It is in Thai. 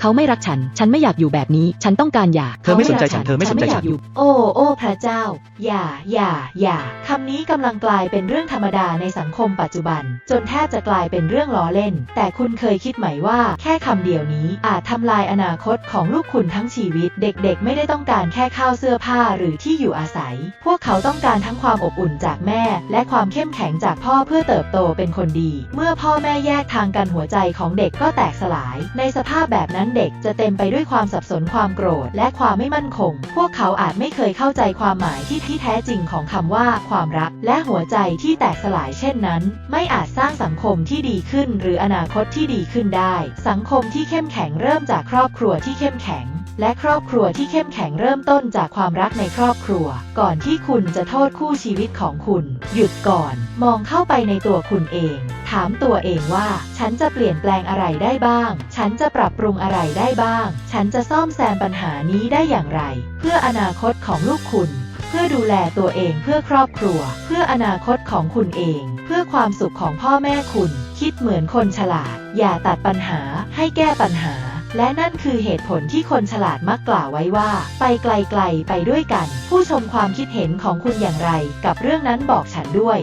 เขาไม่รักฉัน ฉันไม่อยากอยู่แบบนี้ ฉันต้องการหย่าเธอไม่สนใจขาฉันเธอไม่สนใจอยาฉักนอยู่ โอ้โอ้พระเจ้า อย่า อย่า อย่าคำนี้กำลังกลายเป็นเรื่องธรรมดาในสังคมปัจจุบัน จนแทบจะกลายเป็นเรื่องล้อเล่น แต่คุณเคยคิดไหมว่าแค่คำเดียวนี้อาจทำลายอนาคตของลูกคุณทั้งชีวิต เด็กๆ ไม่ได้ต้องการแค่ข้าวเสื้อผ้าหรือที่อยู่อาศัย พวกเขาต้องการทั้งความอบอุ่นจากแม่ และความเข้มแข็งจากพ่อเพื่อเติบโตเป็นคนดี เมื่อพ่อแม่แยกทางกันหัวใจของเด็กก็แตกสลาย ในสภาพแบบนั้นเด็กจะเต็มไปด้วยความสับสนความโกรธ และความไม่มั่นคง พวกเขาอาจไม่เคยเข้าใจความหมายที่ที่แท้จริงของคำว่า ความรัก และหัวใจที่แตกสลายเช่นนั้น ไม่อาจสร้างสังคมที่ดีขึ้น หรืออนาคตที่ดีขึ้นได้ สังคมที่เข้มแข็งเริ่มจากครอบครัวที่เข้มแข็ง และครอบครัวที่เข้มแข็งเริ่มต้นจากความรักในครอบครัว ก่อนที่คุณจะโทษคู่ชีวิตของคุณ หยุดก่อน มองเข้าไปในตัวคุณเอง ถามตัวเองว่า ฉันจะเปลี่ยนแปลงอะไรได้บ้าง ฉันจะปรับปรุงอะไรได้บ้าง ฉันจะซ่อมแซมปัญหานี้ได้อย่างไร เพื่ออนาคตของลูกคุณเพื่อดูแลตัวเองเพื่อครอบครัว เพื่ออนาคตของคุณเอง เพื่อความสุขของพ่อแม่คุณ คิดเหมือนคนฉลาด อย่าตัดปัญหาให้แก้ปัญหา และนั่นคือเหตุผลที่คนฉลาดมักกล่าวไว้ว่า ไปไกลๆไปด้วยกัน ผู้ชมความคิดเห็นของคุณอย่างไร กับเรื่องนั้นบอกฉันด้วย